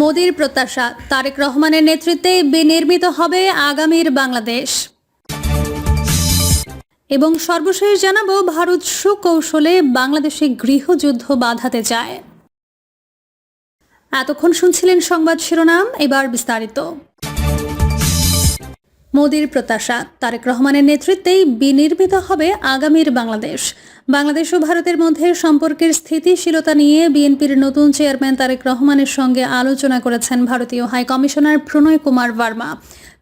মোদির প্রত্যাশা, তারেক রহমানের নেতৃত্বে বিনির্মিত হবে আগামীর বাংলাদেশ। এবং সর্বশেষ জানাব, ভারত সুকৌশলে বাংলাদেশে গৃহযুদ্ধ বাধাতে চায়। এতক্ষণ শুনছিলেন সংবাদ শিরোনাম, এবার বিস্তারিত। মোদির প্রত্যাশা। তারেক রহমানের নেতৃত্বেই বিনির্মিত হবে আগামীর বাংলাদেশ। বাংলাদেশ ও ভারতের মধ্যে সম্পর্কের স্থিতিশীলতা নিয়ে বিএনপির নতুন চেয়ারম্যান তারেক রহমানের সঙ্গে আলোচনা করেছেন ভারতীয় হাই কমিশনার প্রণয় কুমার বার্মা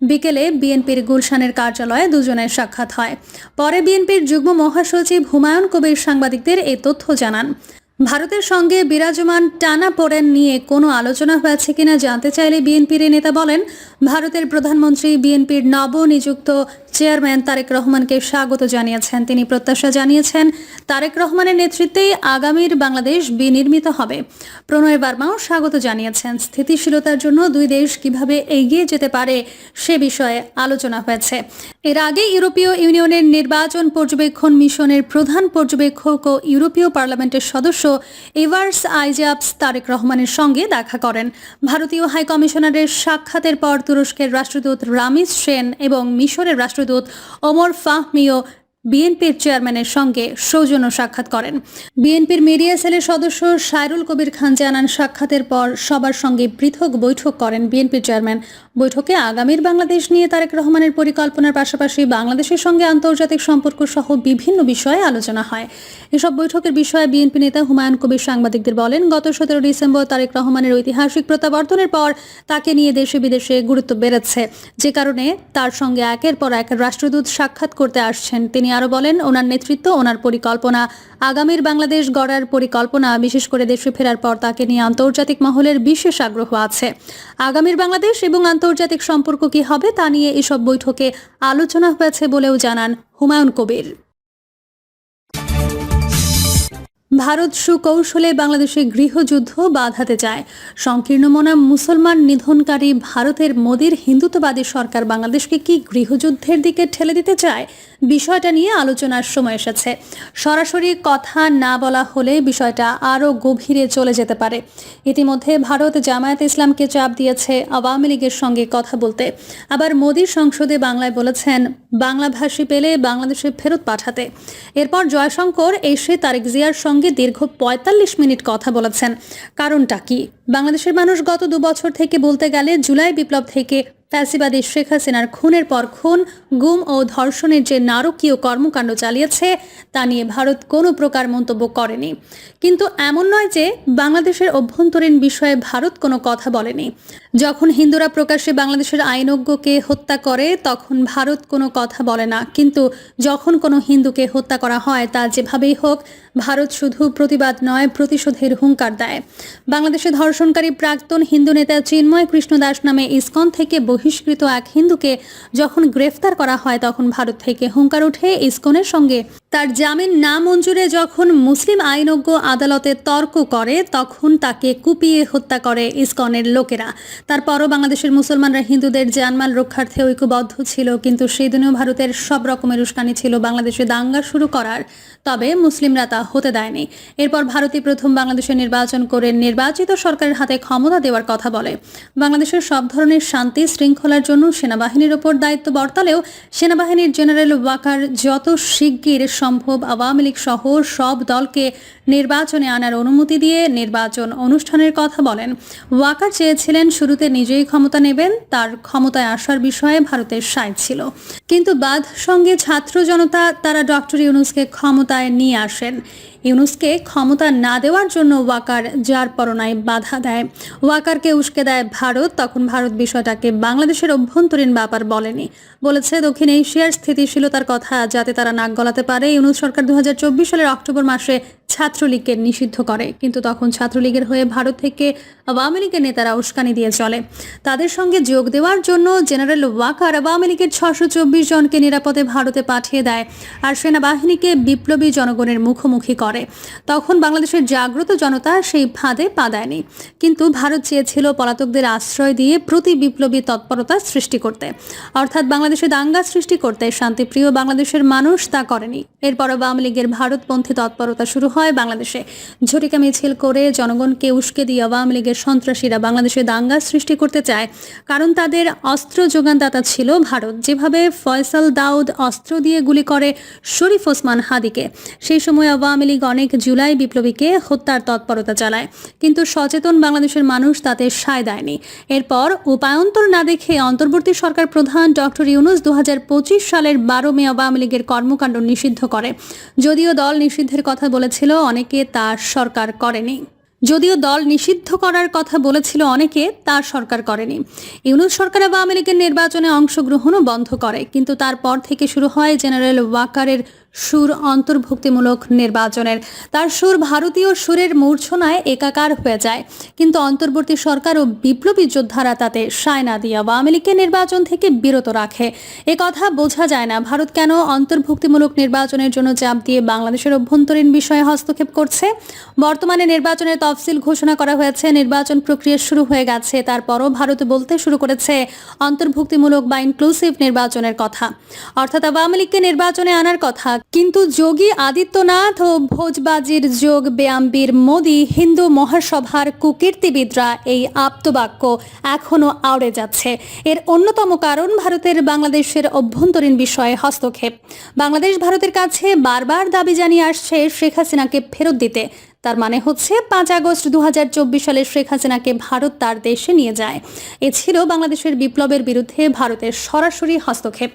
বিকেলে বিএনপির গুলশানের কার্যালয়ে দুজনের সাক্ষাৎ হয়। পরে বিএনপির যুগ্ম মহাসচিব হুমায়ুন কবির সাংবাদিকদের এই তথ্য জানান। ভারতের সঙ্গে বিরাজমান টানা পোড়েন নিয়ে কোনো আলোচনা হয়েছে কিনা জানতে চাইলে বিএনপির নেতা বলেন, ভারতের প্রধানমন্ত্রী বিএনপির নবনিযুক্ত চেয়ারম্যান তারেক রহমানকে স্বাগত জানিয়েছেন। তিনি প্রত্যাশা জানিয়েছেন, তারেক রহমানের নেতৃত্বেই আগামীর বাংলাদেশ বিনির্মিত হবে। প্রণয় বার্মাও স্বাগত জানিয়েছেন, স্থিতিশীলতার জন্য দুই দেশ কীভাবে এগিয়ে যেতে পারে সে বিষয়ে আলোচনা হয়েছে। এর আগে ইউরোপীয় ইউনিয়নের নির্বাচন পর্যবেক্ষণ মিশনের প্রধান পর্যবেক্ষক ও ইউরোপীয় পার্লামেন্টের সদস্য এভার্স আইজাবস তারেক রহমানের সঙ্গে দেখা করেন। ভারতীয় হাই কমিশনারের সাক্ষাতের পর তুরস্কের রাষ্ট্রদূত রামিজ সেন এবং মিশরের রাষ্ট্রদূত ওমর ফাহমিও বিএনপির চেয়ারম্যানের সঙ্গে সৌজন্য সাক্ষাৎ করেন। বিএনপির মিডিয়া সেলের সদস্য সাইরুল কবির খান জানান, সাক্ষাতের পর সবার সঙ্গে পৃথক বৈঠক করেন বিএনপির চেয়ারম্যান। বৈঠকে আগামীর বাংলাদেশ নিয়ে তারেক রহমানের পরিকল্পনার পাশাপাশি বাংলাদেশের সঙ্গে আন্তর্জাতিক সম্পর্ক সহ বিভিন্ন বিষয়ে আলোচনা হয়। এসব বৈঠকের বিষয়ে বিএনপি নেতা হুমায়ুন কবির সাংবাদিকদের বলেন, গত সতেরো ডিসেম্বর তারেক রহমানের ঐতিহাসিক প্রত্যাবর্তনের পর তাকে নিয়ে দেশে বিদেশে গুরুত্ব বেড়েছে। যে কারণে তার সঙ্গে একের পর এক রাষ্ট্রদূত সাক্ষাৎ করতে আসছেন তিনি আরও বলেন, ওনার নেতৃত্ব, ওনার পরিকল্পনা, আগামীর বাংলাদেশ গড়ার পরিকল্পনা, বিশেষ করে দেশে ফেরার পর তাকে নিয়ে আন্তর্জাতিক মহলের বিশেষ আগ্রহ আছে। আগামীর বাংলাদেশ এবং আন্তর্জাতিক সম্পর্ক কি হবে তা নিয়ে এসব বৈঠকে আলোচনা হয়েছে বলেও জানান হুমায়ুন কবির। ভারত সুকৌশলে বাংলাদেশে গৃহযুদ্ধ বাধাতে চায়। সংকীর্ণ মনা মুসলমান নিধনকারী ভারতের মোদির হিন্দুত্ববাদী সরকার বাংলাদেশকে কি গৃহযুদ্ধের দিকে ঠেলে দিতে চায়? বিষয়টা নিয়ে আলোচনার সময় এসেছে। সরাসরি কথা না বলা হলে বিষয়টা আরও গভীরে চলে যেতে পারে। ইতিমধ্যে ভারত জামায়াত ইসলামকে চাপ দিয়েছে আওয়ামী লীগের সঙ্গে কথা বলতে। আবার মোদির সংসদে বাংলায় বলেছেন, বাংলাভাষী পেলে বাংলাদেশে ফেরত পাঠাতে। এরপর জয়শঙ্কর এসে তারেক জিয়ার সঙ্গে দীর্ঘ পঁয়তাল্লিশ মিনিট কথা বলেছেন। কারণটা কি? বাংলাদেশের মানুষ গত দু বছর থেকে বলতে গেলে জুলাই বিপ্লব থেকে ফ্যাসিবাদী শেখ হাসিনার খুনের পর খুন, গুম ও ধর্ষণের যে নারকীয় কর্মকাণ্ড চালিয়েছে, তা নিয়ে ভারত কোনো প্রকার মন্তব্য করেনি। কিন্তু এমন নয় যে বাংলাদেশের অভ্যন্তরীণ বিষয়ে ভারত কোনো কথা বলেনি। যখন হিন্দুরা প্রকাশ্যে বাংলাদেশের আইনজ্ঞকে হত্যা করে, তখন ভারত কোনো কথা বলে না। কিন্তু যখন কোনো হিন্দুকে হত্যা করা হয়, তা যেভাবেই হোক, ভারত শুধু প্রতিবাদ নয়, প্রতিশোধের হুঙ্কার দেয়। বাংলাদেশে ধর্ষণকারী প্রাক্তন হিন্দু নেতা চিন্ময় কৃষ্ণ দাস নামে ইসকন থেকে বহিষ্কৃত এক হিন্দুকে যখন গ্রেফতার করা হয় তখন ভারত থেকে হুঙ্কার উঠে ইসকনের সঙ্গে। তার জামিন না মঞ্জুরে যখন মুসলিম আইনজ্ঞ আদালতে তর্ক করে, তখন তাকে কুপিয়ে হত্যা করে ইসকনের লোকেরা। তারপরও বাংলাদেশের মুসলমানরা হিন্দুদের জানমাল রক্ষার্থে ঐক্যবদ্ধ ছিল, কিন্তু সেদিনেও ভারতের সব রকমের উস্কানি ছিল বাংলাদেশে দাঙ্গা শুরু করার। তবে মুসলিমরা তা হতে দেয়নি। এরপর ভারতই প্রথম বাংলাদেশে নির্বাচন করে নির্বাচিত সরকারের হাতে ক্ষমতা দেওয়ার কথা বলে। বাংলাদেশের সব ধরনের শান্তি শৃঙ্খলার জন্য সেনাবাহিনীর ওপর দায়িত্ব বর্তালেও সেনাবাহিনীর জেনারেল ওয়াকার যত শিগগির সম্ভব আওয়ামী লীগ সহ সব দলকে নির্বাচনে আনার অনুমতি দিয়ে নির্বাচন অনুষ্ঠানের কথা বলেন। ওয়াকার চেয়েছিলেন শুরুতে নিজেই ক্ষমতা নেবেন, তার ক্ষমতায় আসার বিষয়ে ভারতের সায় ছিল। কিন্তু বাদ সঙ্গে ছাত্র জনতা, তারা ডক্টর ইউনুসকে ক্ষমতায় নিয়ে আসেন। ইউনুসকে ক্ষমতা না দেওয়ার জন্য ওয়াকার যার পরনায় বাধা দেয়। ওয়াকারকে উস্কে দেয় ভারত, তখন ভারত বিষয়টাকে বাংলাদেশের অভ্যন্তরীণ ব্যাপার বলেনি। বলেছে, দক্ষিণ এশিয়ার স্থিতিশীলতার কথা যাতে তারা নাক গলাতে পারে, ইউনুস সরকার দু হাজার চব্বিশ সালের অক্টোবর মাসে ছাত্রলীগকে নিষিদ্ধ করে। কিন্তু তখন ছাত্রলীগের হয়ে ভারত থেকে আওয়ামী লীগের নেতারা উস্কানি দিয়ে চলে। তাদের সঙ্গে যোগ দেওয়ার জন্য জেনারেল ওয়াকার আওয়ামী লীগের ছশো চব্বিশ জনকে নিরাপদে ভারতে পাঠিয়ে দেয় আর সেনাবাহিনীকে বিপ্লবী জনগণের মুখোমুখি করে। তখন বাংলাদেশের জাগ্রত জনতা সেই ফাঁদে পা দেয়নি। কিন্তু ভারত চেয়েছিল পলাতকদের আশ্রয় দিয়ে প্রতি বিপ্লবী তৎপরতা সৃষ্টি করতে। অর্থাৎ বাংলাদেশে দাঙ্গা সৃষ্টি করতে শান্তিপ্রিয় বাংলাদেশের মানুষ তা করেনি। এরপর আওয়ামী লীগের ভারতপন্থী তৎপরতা শুরু হয় বাংলাদেশে। ঝটিকা মিছিল করে জনগণকে উস্কে দিয়ে আওয়ামী লীগের সন্ত্রাসীরা বাংলাদেশে দাঙ্গা সৃষ্টি করতে চায়। কারণ তাদের অস্ত্র যোগানদাতা ছিল ভারত। যেভাবে ফয়সাল দাউদ অস্ত্র দিয়ে গুলি করে শরীফ ওসমান হাদিকে, সেই সময় আওয়ামী লীগ অনেক জুলাই বিপ্লবীকে হত্যার তৎপরতা চালায়। কিন্তু সচেতন বাংলাদেশের মানুষ তাতে সায় দেয়নি। এরপর উপায়ন্তর না দেখে অন্তর্বর্তী সরকার প্রধান ডক্টর ইউনুস দু হাজার পঁচিশ সালের বারো মে আওয়ামী লীগের কর্মকাণ্ড নিষিদ্ধ করে। যদিও দল নিষিদ্ধের কথা বলেছিল অনেকে তা সরকার করেনি। যদিও দল নিষিদ্ধ করার কথা বলেছিল অনেকে, তা সরকার করেনি। ইউনুস সরকার আওয়ামী লীগের নির্বাচনে অংশগ্রহণও বন্ধ করে, কিন্তু তারপর থেকে শুরু হয় জেনারেল ওয়াকারের সুর অন্তর্ভুক্তিমূলক নির্বাচনের। তার সুর ভারতীয় সুরের মূর্ছনায় একাকার হয়ে যায়, কিন্তু অন্তর্বর্তী সরকার ও বিপ্লবী যোদ্ধারা তাতে সায় না দিয়ে আওয়ামী লীগকে নির্বাচন থেকে বিরত রাখে। এ কথা বোঝা যায় না, ভারত কেন অন্তর্ভুক্তিমূলক নির্বাচনের জন্য চাপ দিয়ে বাংলাদেশের অভ্যন্তরীণ বিষয়ে হস্তক্ষেপ করছে? বর্তমানে নির্বাচনের তফসিল ঘোষণা করা হয়েছে, নির্বাচন প্রক্রিয়া শুরু হয়ে গেছে, তারপরও ভারত বলতে শুরু করেছে অন্তর্ভুক্তিমূলক বা ইনক্লুসিভ নির্বাচনের কথা। অর্থাৎ আওয়ামী লীগকে নির্বাচনে আনার কথা, কিন্তু যোগী আদিত্যনাথ ও ভোজবাজির যোগ ব্যায়ামবীর মোদী হিন্দু মহাসভার কুকীর্তিবিদরা এই আপ্তবাক্য এখনও আওড়ে যাচ্ছে। এর অন্যতম কারণ ভারতের বাংলাদেশের অভ্যন্তরীণ বিষয়ে হস্তক্ষেপ। বাংলাদেশ ভারতের কাছে বারবার দাবি জানিয়ে আসছে শেখ হাসিনাকে ফেরত দিতে। তার মানে হচ্ছে পাঁচ আগস্ট দুহাজার চব্বিশ সালে শেখ হাসিনাকে ভারত তার দেশে নিয়ে যায়। এ ছিল বাংলাদেশের বিপ্লবের বিরুদ্ধে ভারতের সরাসরি হস্তক্ষেপ।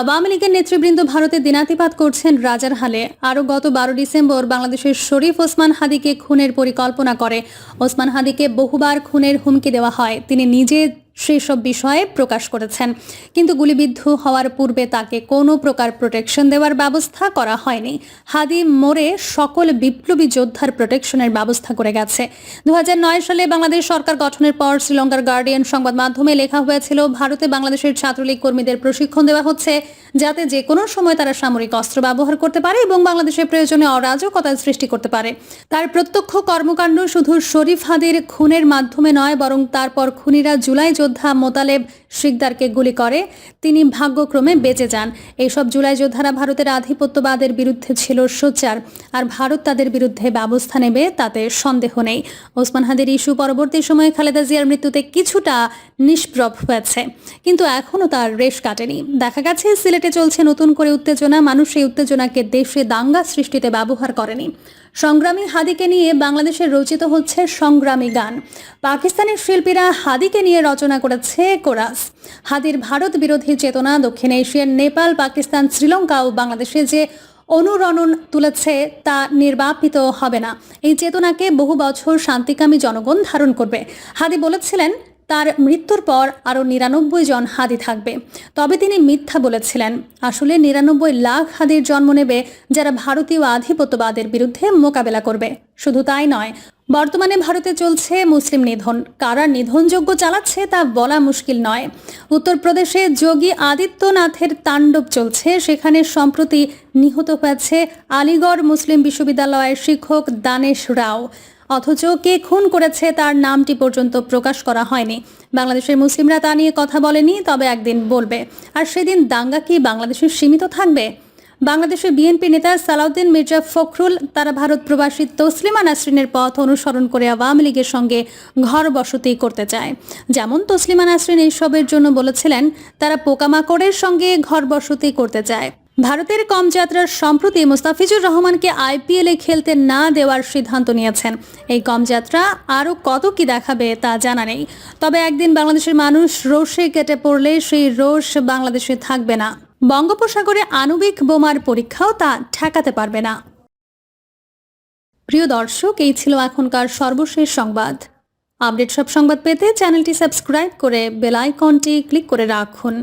আওয়ামী লীগের নেতৃবৃন্দ ভারতে দিনাতিপাত করছেন রাজার হালে। আরও গত বারো ডিসেম্বর বাংলাদেশের শরীফ ওসমান হাদিকে খুনের পরিকল্পনা করে। ওসমান হাদিকে বহুবার খুনের হুমকি দেওয়া হয়। তিনি নিজে সেসব বিষয়ে প্রকাশ করেছেন। কিন্তু গুলিবিদ্ধ হওয়ার পূর্বে তাকে কোনো প্রকার প্রোটেকশন দেওয়ার ব্যবস্থা করা হয়নি। হাদি মোড়ে সকল বিপ্লবী যোদ্ধার প্রোটেকশনের ব্যবস্থা করে গেছে। দু হাজার নয় সালে বাংলাদেশ সরকার গঠনের পর শ্রীলঙ্কার গার্ডিয়ান সংবাদ মাধ্যমে লেখা হয়েছিল, ভারতে বাংলাদেশের ছাত্রলীগ কর্মীদের প্রশিক্ষণ দেওয়া হচ্ছে যাতে যে কোনো সময় তারা সামরিক অস্ত্র ব্যবহার করতে পারে এবং বাংলাদেশের প্রয়োজনে অরাজকতার সৃষ্টি করতে পারে। তার প্রত্যক্ষ কর্মকাণ্ড শুধু শরীফ হাদির খুনের মাধ্যমে নয়, বরং তারপর খুনিরা জুলাই যোদ্ধা মোতালেব শিকদারকে গুলি করে। তিনি ভাগ্যক্রমে বেঁচে যান। এইসব জুলাই যোদ্ধারা ভারতের আধিপত্যবাদের বিরুদ্ধে ছিল সোচ্চার, আর ভারত তাদের বিরুদ্ধে ব্যবস্থা নেবে তাতে সন্দেহ নেই। ওসমান হাদির ইস্যু পরবর্তী সময়ে খালেদা জিয়ার মৃত্যুতে কিছুটা নিষ্প্রভ হয়েছে, কিন্তু এখনও তার রেশ কাটেনি। দেখা গেছে, সিলেটে চলছে নতুন করে উত্তেজনা। মানুষ এই উত্তেজনাকে দেশে দাঙ্গা সৃষ্টিতে ব্যবহার করেনি। সংগ্রামী হাদিকে নিয়ে বাংলাদেশে রচিত হচ্ছে সংগ্রামী গান। পাকিস্তানের শিল্পীরা হাদিকে নিয়ে রচনা করেছে কোরাস। হাদির ভারত বিরোধী চেতনা দক্ষিণ এশিয়ার নেপাল, পাকিস্তান, শ্রীলঙ্কা ও বাংলাদেশে যে অনুরণন তুলেছে তা নির্বাপিত হবে না। এই চেতনাকে বহু বছর শান্তিকামী জনগণ ধারণ করবে। হাদি বলেছিলেন তার মৃত্যুর পর আরও নিরানব্বই জন হাদি থাকবে। তবে তিনি মিথ্যা বলেছিলেন। আসলে নিরানব্বই লাখ হাদির জন্ম নেবে যারা ভারতীয় আধিপত্যবাদের বিরুদ্ধে মোকাবেলা করবে। শুধু তাই নয়, বর্তমানে ভারতে চলছে মুসলিম নিধন। কারা নিধনযোগ্য চালাচ্ছে তা বলা মুশকিল নয়। উত্তরপ্রদেশে যোগী আদিত্যনাথের তাণ্ডব চলছে। সেখানে সম্প্রতি নিহত হয়েছে আলিগড় মুসলিম বিশ্ববিদ্যালয়ের শিক্ষক দানেশ রাও। অথচ কে খুন করেছে তার নামটি পর্যন্ত প্রকাশ করা হয়নি। বাংলাদেশের মুসলিমরা তা নিয়ে কথা বলেনি, তবে একদিন বলবে। আর সেদিন দাঙ্গা কি বাংলাদেশের সীমিত থাকবে? বাংলাদেশের বিএনপি নেতা সালাউদ্দিন মির্জা ফখরুল, তারা ভারত প্রবাসী তসলিমা নাসরিনের পথ অনুসরণ করে আওয়ামী লীগের সঙ্গে ঘর বসতি করতে চায়। যেমন তসলিমা নাসরিন এইসবের জন্য বলেছিলেন, তারা পোকামাকড়ের সঙ্গে ঘর বসতি করতে চায়। ভারতের কম যাত্রার সম্প্রতি মুস্তাফিজুর রহমানকে আইপিএলে খেলতে না দেওয়ার সিদ্ধান্ত নিয়েছেন। এই কম যাত্রা আরও কত কি দেখাবে তা জানা নেই। তবে একদিন বাংলাদেশের মানুষ রোষে কেটে পড়লে সেই রোষ বাংলাদেশে থাকবে না। বঙ্গোপসাগরে আণবিক বোমার পরীক্ষাও তা ঠেকাতে পারবে না। প্রিয় দর্শক, এই ছিল এখনকার সর্বশেষ সংবাদ। আপডেট সব সংবাদ পেতে চ্যানেলটি সাবস্ক্রাইব করে বেল আইকনটি ক্লিক করে রাখুন।